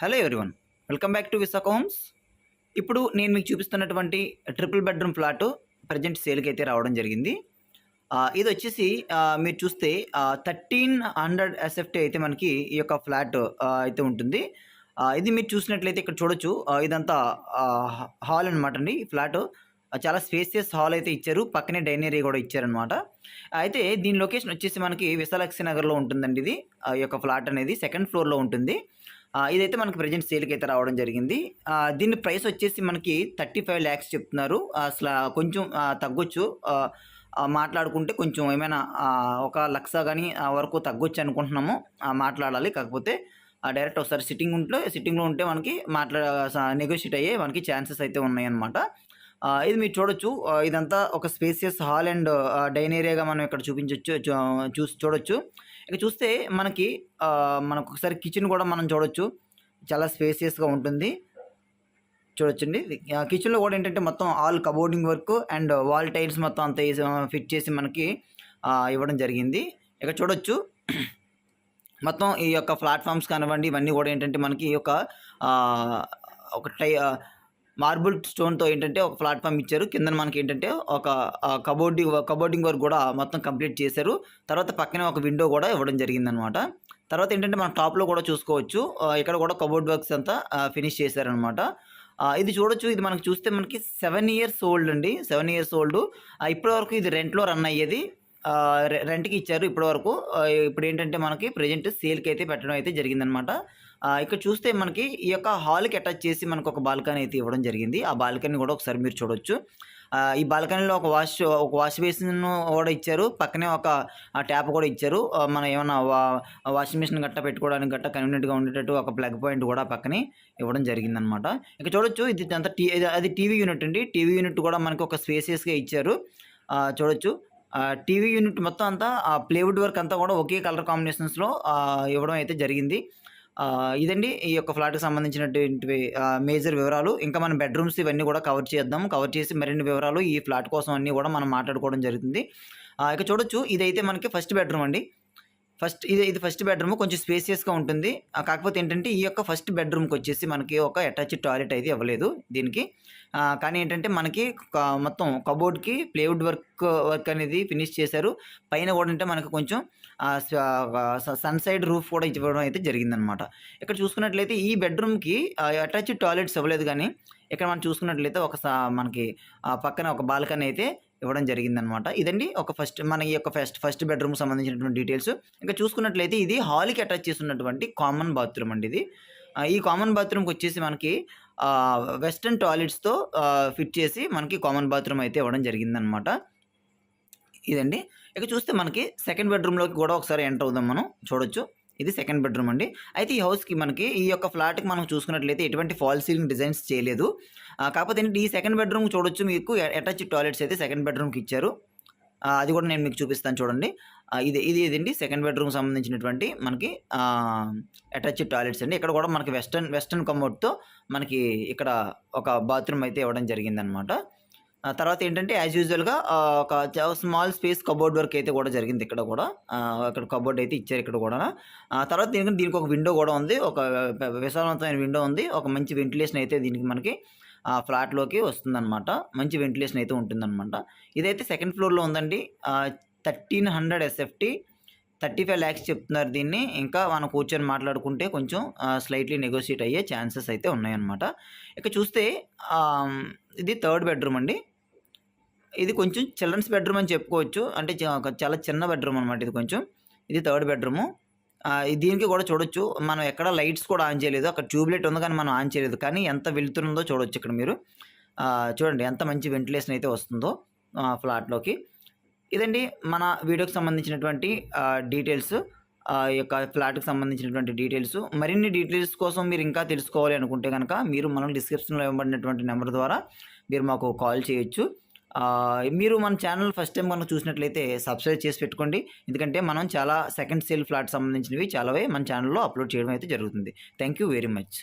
Hello everyone welcome back to Visakha homes. ఇప్పుడు నేను మీకు చూపిస్తున్నటువంటి ట్రిపుల్ బెడ్రూమ్ ఫ్లాట్ ప్రజెంట్ సేల్కి అయితే రావడం జరిగింది. ఇది వచ్చేసి మీరు చూస్తే థర్టీన్ హండ్రెడ్ ఎస్ఎఫ్టీ అయితే మనకి ఈ యొక్క ఫ్లాట్ అయితే ఉంటుంది. ఇది మీరు చూసినట్లయితే ఇక్కడ చూడొచ్చు. ఇదంతా హాల్ అనమాట అండి ఈ ఫ్లాట్. చాలా స్పేసియస్ హాల్ అయితే ఇచ్చారు. పక్కనే డైనింగ్ ఏరియా కూడా ఇచ్చారనమాట అయితే దీని లొకేషన్ వచ్చేసి మనకి విశాలక్షి నగర్లో ఉంటుందండి ఇది. ఆ యొక్క ఫ్లాట్ అనేది సెకండ్ ఫ్లోర్లో ఉంటుంది. ఇదైతే మనకి ప్రజెంట్ సేల్కి అయితే రావడం జరిగింది. దీని ప్రైస్ వచ్చేసి మనకి థర్టీ ఫైవ్ ల్యాక్స్ చెప్తున్నారు. అసలు కొంచెం తగ్గొచ్చు. మాట్లాడుకుంటే కొంచెం ఏమైనా ఒక లక్ష కానీ వరకు తగ్గొచ్చు అనుకుంటున్నాము. మాట్లాడాలి. కాకపోతే డైరెక్ట్ ఒకసారి సిట్టింగ్ ఉంటే సిట్టింగ్లో ఉంటే మనకి మాట్లా నెగోషియేట్ అయ్యే మనకి ఛాన్సెస్ అయితే ఉన్నాయన్నమాట. ఇది మీరు చూడొచ్చు. ఇదంతా ఒక స్పేసియస్ హాల్ అండ్ డైన్ ఏరియాగా మనం ఇక్కడ చూపించవచ్చు చూసి చూడొచ్చు. ఇక చూస్తే మనకి మనకు ఒకసారి కిచెన్ కూడా మనం చూడొచ్చు. చాలా స్పేసియస్గా ఉంటుంది. చూడొచ్చండి. కిచెన్లో కూడా ఏంటంటే మొత్తం all cupboarding work and wall tiles మొత్తం అంత ఫిట్ చేసి మనకి ఇవ్వడం జరిగింది. ఇక చూడొచ్చు. మొత్తం ఈ యొక్క ప్లాట్ఫామ్స్ కానివ్వండి ఇవన్నీ కూడా ఏంటంటే మనకి ఈ యొక్క ఒక టై మార్బుల్ స్టోన్తో ఏంటంటే ఒక ప్లాట్ఫామ్ ఇచ్చారు. కింద మనకి ఏంటంటే ఒక కబోర్డింగ్ కబోర్డింగ్ వర్క్ కూడా మొత్తం కంప్లీట్ చేశారు. తర్వాత పక్కనే ఒక విండో కూడా ఇవ్వడం జరిగిందనమాట. తర్వాత ఏంటంటే మనం టాప్లో కూడా చూసుకోవచ్చు. ఇక్కడ కూడా కబోర్డ్ వర్క్స్ అంతా ఫినిష్ చేశారనమాట. ఇది చూడొచ్చు. ఇది మనకు చూస్తే మనకి సెవెన్ ఇయర్స్ ఓల్డ్ అండి. Seven years old. ఇప్పటి వరకు ఇది రెంట్లో రన్ అయ్యేది. రెంట్కి ఇచ్చారు ఇప్పటి వరకు ఇప్పుడు ఏంటంటే మనకి ప్రజెంట్ సేల్కి అయితే పెట్టడం అయితే జరిగిందనమాట. ఇక్కడ చూస్తే మనకి ఈ యొక్క హాల్కి అటాచ్ చేసి మనకు ఒక బాల్కనీ అయితే ఇవ్వడం జరిగింది. ఆ బాల్కనీ కూడా ఒకసారి మీరు చూడొచ్చు. ఈ బాల్కనీలో ఒక వాష్ ఒక వాష్ బేసిన్ కూడా ఇచ్చారు. పక్కనే ఒక ట్యాప్ కూడా ఇచ్చారు. మనం ఏమైనా వా వాషింగ్ మిషన్ గట్ట పెట్టుకోవడానికి గట్ట కన్వీనియంట్గా ఉండేటట్టు ఒక ప్లగ్ పాయింట్ కూడా పక్కనే ఇవ్వడం జరిగిందనమాట. ఇక చూడొచ్చు ఇది అంతా టీ అది టీవీ యూనిట్ అండి. టీవీ యూనిట్ కూడా మనకి ఒక స్పేసియస్గా ఇచ్చారు. చూడొచ్చు. టీవీ యూనిట్ మొత్తం అంతా ప్లేవుడ్ వర్క్ అంతా కూడా ఒకే కలర్ కాంబినేషన్స్లో ఇవ్వడం అయితే జరిగింది. ఇదండి. ఈ యొక్క ఫ్లాట్కి సంబంధించినటువంటి మేజర్ వివరాలు. ఇంకా మన బెడ్రూమ్స్ ఇవన్నీ కూడా కవర్ చేద్దాం. కవర్ చేసి మరిన్ని వివరాలు ఈ ఫ్లాట్ కోసం అన్నీ కూడా మనం మాట్లాడుకోవడం జరుగుతుంది. ఇక చూడొచ్చు. ఇదైతే మనకి ఫస్ట్ బెడ్రూమ్ అండి. ఫస్ట్ ఇది ఇది ఫస్ట్ బెడ్రూమ్. కొంచెం స్పేసియస్గా ఉంటుంది. కాకపోతే ఏంటంటే ఈ యొక్క ఫస్ట్ బెడ్రూమ్కి వచ్చేసి మనకి ఒక అటాచ్ టాయిలెట్ అయితే ఇవ్వలేదు దీనికి. కానీ ఏంటంటే మనకి మొత్తం కబోర్డ్కి ప్లేవుడ్ వర్క్ వర్క్ అనేది ఫినిష్ చేశారు. పైన కూడా అంటే మనకు కొంచెం సన్ సైడ్ రూఫ్ కూడా ఇవ్వడం అయితే జరిగిందనమాట. ఇక్కడ చూసుకున్నట్లయితే ఈ బెడ్రూమ్కి అటాచ్ టాయిలెట్స్ ఇవ్వలేదు కానీ ఇక్కడ మనం చూసుకున్నట్లయితే ఒక మనకి పక్కన ఒక బాల్కనీ అయితే ఇవ్వడం జరిగిందనమాట. ఇదండి ఒక ఫస్ట్ మన ఈ యొక్క ఫస్ట్ ఫస్ట్ బెడ్రూమ్ సంబంధించినటువంటి డీటెయిల్స్. ఇంకా చూసుకున్నట్లయితే ఇది హాల్కి అటాచ్ చేసినటువంటి కామన్ బాత్రూమ్ అండి ఇది. ఈ కామన్ బాత్రూమ్కి వచ్చేసి మనకి వెస్ట్రన్ టాయిలెట్స్తో ఫిట్ చేసి మనకి కామన్ బాత్రూమ్ అయితే ఇవ్వడం జరిగిందనమాట. ఇదండి. ఇక చూస్తే మనకి సెకండ్ బెడ్రూమ్లోకి కూడా ఒకసారి ఎంటర్ అవుదాం మనం. చూడొచ్చు. ఇది సెకండ్ బెడ్రూమ్ అండి. అయితే ఈ హౌస్కి మనకి ఈ యొక్క ఫ్లాట్కి మనం చూసుకున్నట్లయితే ఎటువంటి ఫాల్ సీలింగ్ డిజైన్స్ చేయలేదు. కాకపోతే ఏంటి ఈ సెకండ్ బెడ్రూమ్ చూడొచ్చు మీకు. అటాచ్ టాయిలెట్స్ అయితే సెకండ్ బెడ్రూమ్కి ఇచ్చారు. అది కూడా నేను మీకు చూపిస్తాను చూడండి. ఇది ఇది ఇదండి సెకండ్ బెడ్రూమ్ సంబంధించినటువంటి మనకి అటాచ్ టాయిలెట్స్ అండి. ఇక్కడ కూడా మనకి వెస్టర్న్ వెస్టర్న్ కమోడ్తో మనకి ఇక్కడ ఒక బాత్రూమ్ అయితే ఇవ్వడం జరిగిందనమాట. తర్వాత ఏంటంటే యాజ్ యూజువల్గా ఒక స్మాల్ స్పేస్ కబోర్డ్ వర్క్ అయితే కూడా జరిగింది ఇక్కడ కూడా. అక్కడ కబోర్డ్ అయితే ఇచ్చారు ఇక్కడ కూడా. తర్వాత దీనికి దీనికి ఒక విండో కూడా ఉంది. ఒక విశాలవంతమైన విండో ఉంది. ఒక మంచి వెంటిలేషన్ అయితే దీనికి మనకి ఆ ఫ్లాట్లోకి వస్తుందన్నమాట. మంచి వెంటిలేషన్ అయితే ఉంటుందన్నమాట. ఇదైతే సెకండ్ ఫ్లోర్లో ఉందండి. Thirteen hundred SFT thirty five lakhs చెప్తున్నారు దీన్ని. ఇంకా మనం కూర్చొని మాట్లాడుకుంటే కొంచెం స్లైట్లీ నెగోషియేట్ అయ్యే ఛాన్సెస్ అయితే ఉన్నాయన్నమాట. ఇక చూస్తే ఇది థర్డ్ బెడ్రూమ్ అండి. ఇది కొంచెం చిల్డ్రన్స్ బెడ్రూమ్ అని చెప్పుకోవచ్చు. అంటే చాలా చిన్న బెడ్రూమ్ అనమాట ఇది కొంచెం. ఇది థర్డ్ బెడ్రూము. దీనికి కూడా చూడొచ్చు. మనం ఎక్కడ లైట్స్ కూడా ఆన్ చేయలేదు. అక్కడ ట్యూబ్లైట్ ఉంది కానీ మనం ఆన్ చేయలేదు. కానీ ఎంత వెళ్తుందో చూడొచ్చు ఇక్కడ మీరు. చూడండి ఎంత మంచి వెంటిలేషన్ అయితే వస్తుందో ఫ్లాట్లోకి. ఇదండి మన వీడియోకి సంబంధించినటువంటి డీటెయిల్స్. ఆ ఈ యొక్క ఫ్లాట్కి సంబంధించినటువంటి డీటెయిల్స్. మరిన్ని డీటెయిల్స్ కోసం మీరు ఇంకా తెలుసుకోవాలి అనుకుంటే కనుక మీరు మనం డిస్క్రిప్షన్లో ఇవ్వబడినటువంటి నెంబర్ ద్వారా మీరు మాకు కాల్ చేయొచ్చు. మీరు మన ఛానల్ ఫస్ట్ టైం కనుక చూసినట్లయితే సబ్స్క్రైబ్ చేసి పెట్టుకోండి. ఎందుకంటే మనం చాలా సెకండ్ సేల్ ఫ్లాట్ సంబంధించినవి చాలావే మన ఛానల్లో అప్లోడ్ చేయడం అయితే జరుగుతుంది. Thank you very much.